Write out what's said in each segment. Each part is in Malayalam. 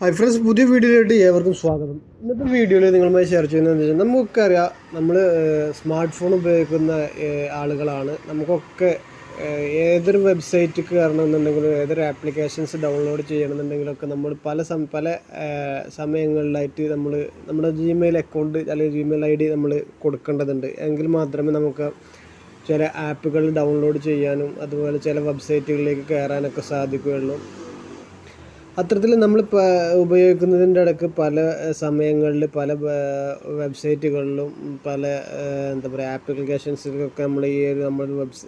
ഹായ് ഫ്രണ്ട്സ് പുതിയ വീഡിയോയിലോട്ട് ഏവർക്കും സ്വാഗതം. ഇന്നത്തെ വീഡിയോയിൽ നിങ്ങളുമായി ഷെയർ ചെയ്യുന്നത് വെച്ചാൽ നമുക്കറിയാം നമ്മൾ സ്മാർട്ട് ഫോൺ ഉപയോഗിക്കുന്ന ആളുകളാണ്. നമുക്കൊക്കെ ഏതൊരു വെബ്സൈറ്റ് കയറണമെന്നുണ്ടെങ്കിലും ഏതൊരു ആപ്ലിക്കേഷൻസ് ഡൗൺലോഡ് ചെയ്യണമെന്നുണ്ടെങ്കിലൊക്കെ നമ്മൾ പല സം പല സമയങ്ങളിലായിട്ട് നമ്മൾ നമ്മുടെ ജിമെയിൽ അക്കൗണ്ട് അല്ലെങ്കിൽ ജിമെയിൽ ഐ ഡി നമ്മൾ കൊടുക്കേണ്ടതുണ്ട്. എങ്കിൽ മാത്രമേ നമുക്ക് ചില ആപ്പുകൾ ഡൗൺലോഡ് ചെയ്യാനും അതുപോലെ ചില വെബ്സൈറ്റുകളിലേക്ക് കയറാനൊക്കെ സാധിക്കുകയുള്ളൂ. അത്തരത്തിൽ നമ്മൾ ഉപയോഗിക്കുന്നതിന്റെ ഇടയ്ക്ക് പല സമയങ്ങളിൽ പല വെബ്സൈറ്റുകളിലും പല എന്താ പറയുക ആപ്ലിക്കേഷൻസിലൊക്കെ നമ്മൾ ഈ ഒരു നമ്മൾ വെബ്സ്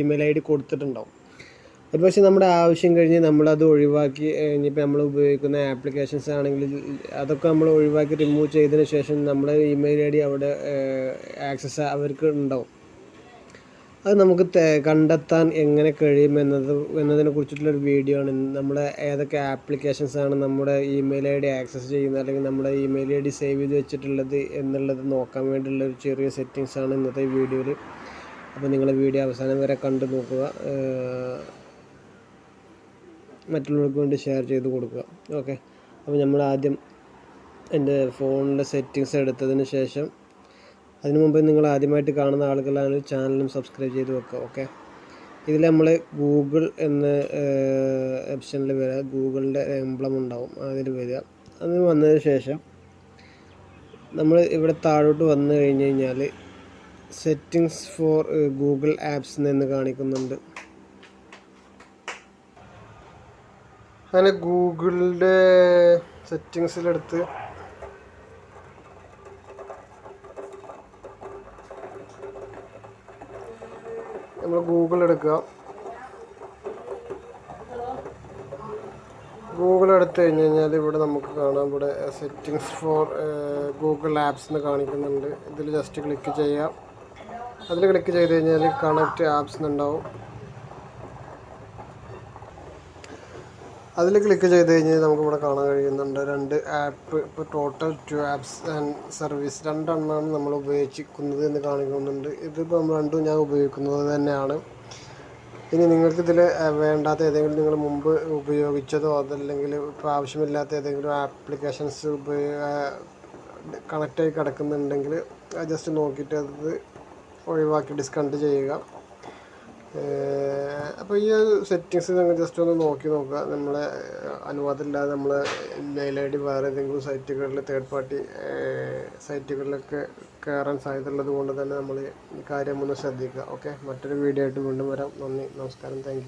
ഇമെയിൽ ഐ ഡി കൊടുത്തിട്ടുണ്ടാവും. ഒരു പക്ഷേ നമ്മുടെ ആവശ്യം കഴിഞ്ഞ് നമ്മളത് ഒഴിവാക്കി ഇനിയിപ്പോൾ നമ്മൾ ഉപയോഗിക്കുന്ന ആപ്ലിക്കേഷൻസ് ആണെങ്കിൽ അതൊക്കെ നമ്മൾ ഒഴിവാക്കി റിമൂവ് ചെയ്തതിന് ശേഷം നമ്മുടെ ഇമെയിൽ ഐ ഡി അവിടെ ആക്സസ് അവർക്ക് ഉണ്ടാവും. അത് നമുക്ക് കണ്ടെത്താൻ എങ്ങനെ കഴിയും എന്നത് എന്നതിനെ കുറിച്ചിട്ടുള്ളൊരു വീഡിയോ ആണ്. നമ്മുടെ ഏതൊക്കെ ആപ്ലിക്കേഷൻസ് ആണ് നമ്മുടെ ഇമെയിൽ ഐ ഡി ആക്സസ് ചെയ്യുന്നത് അല്ലെങ്കിൽ നമ്മുടെ ഇമെയിൽ ഐ ഡി സേവ് ചെയ്ത് വെച്ചിട്ടുള്ളത് എന്നുള്ളത് നോക്കാൻ വേണ്ടിയുള്ള ഒരു ചെറിയ സെറ്റിങ്സ് ആണ് ഇന്നത്തെ വീഡിയോയിൽ അപ്പോൾ നിങ്ങൾ വീഡിയോ അവസാനം വരെ കണ്ടു നോക്കുക. മറ്റുള്ളവർക്ക് വേണ്ടി ഷെയർ ചെയ്ത് കൊടുക്കുക. ഓക്കെ അപ്പോൾ നമ്മൾ ആദ്യം എന്റെ ഫോണിന്റെ സെറ്റിങ്സ് എടുത്തതിന് ശേഷം അതിനു മുമ്പ് നിങ്ങൾ ആദ്യമായിട്ട് കാണുന്ന ആളുകളാണ് ചാനലും സബ്സ്ക്രൈബ് ചെയ്ത് വെക്കുക ഓക്കെ ഇതിൽ നമ്മൾ ഗൂഗിൾ എന്ന ഓപ്ഷനിൽ വരിക ഗൂഗിളിന്റെ എംബ്ലം ഉണ്ടാവും അതിൽ വരിക അതിന് വന്നതിന് ശേഷം നമ്മൾ ഇവിടെ താഴോട്ട് വന്നു കഴിഞ്ഞ് കഴിഞ്ഞാൽ സെറ്റിങ്സ് ഫോർ ഗൂഗിൾ ആപ്സ് എന്ന് കാണിക്കുന്നുണ്ട്. അങ്ങനെ ഗൂഗിളിന്റെ സെറ്റിങ്സിലെടുത്ത് നമ്മൾ ഗൂഗിൾ എടുക്കുക. ഗൂഗിൾ എടുത്തു കഴിഞ്ഞ് കഴിഞ്ഞാൽ ഇവിടെ നമുക്ക് കാണാം. ഇവിടെ സെറ്റിങ്സ് ഫോർ ഗൂഗിൾ ആപ്സ് എന്ന് കാണിക്കുന്നുണ്ട്. ഇതിൽ ജസ്റ്റ് ക്ലിക്ക് ചെയ്യാം. അതിൽ ക്ലിക്ക് ചെയ്ത് കഴിഞ്ഞാൽ കണക്റ്റ് ആപ്സ് എന്നുണ്ടാവും അതിൽ ക്ലിക്ക് ചെയ്ത് കഴിഞ്ഞാൽ നമുക്ക് ഇവിടെ കാണാൻ കഴിയുന്നുണ്ട് രണ്ട് ആപ്പ് ഇപ്പോൾ total two apps and service രണ്ടെണ്ണമാണ് നമ്മൾ ഉപയോഗിക്കുന്നത് എന്ന് കാണിക്കുന്നുണ്ട്. ഇതിപ്പോൾ രണ്ടും ഞാൻ ഉപയോഗിക്കുന്നത് തന്നെയാണ്. ഇനി നിങ്ങൾക്ക് ഇതിൽ വേണ്ടാത്ത ഏതെങ്കിലും നിങ്ങൾ മുമ്പ് ഉപയോഗിച്ചതോ അതല്ലെങ്കിൽ ഇപ്പോൾ ആവശ്യമില്ലാത്ത ഏതെങ്കിലും ആപ്ലിക്കേഷൻസ് കണക്റ്റായി കിടക്കുന്നുണ്ടെങ്കിൽ ജസ്റ്റ് നോക്കിയിട്ട് അത് ഒഴിവാക്കി ഡിസ്കണ്ട് ചെയ്യുക. അപ്പോൾ ഈ ഒരു സെറ്റിങ്സ് നിങ്ങൾ ജസ്റ്റ് ഒന്ന് നോക്കി നോക്കുക. നമ്മളെ അനുവാദമില്ലാതെ നമ്മൾ മെയിൽ ഐ ഡി വേറെ ഏതെങ്കിലും സൈറ്റുകളിൽ തേർഡ് പാർട്ടി സൈറ്റുകളിലൊക്കെ കയറാൻ സാധ്യതയുള്ളത് കൊണ്ട് തന്നെ നമ്മൾ ഈ കാര്യം ഒന്ന് ശ്രദ്ധിക്കുക. ഓക്കെ മറ്റൊരു വീഡിയോ ആയിട്ട് വീണ്ടും വരാം. നന്ദി. നമസ്കാരം. താങ്ക്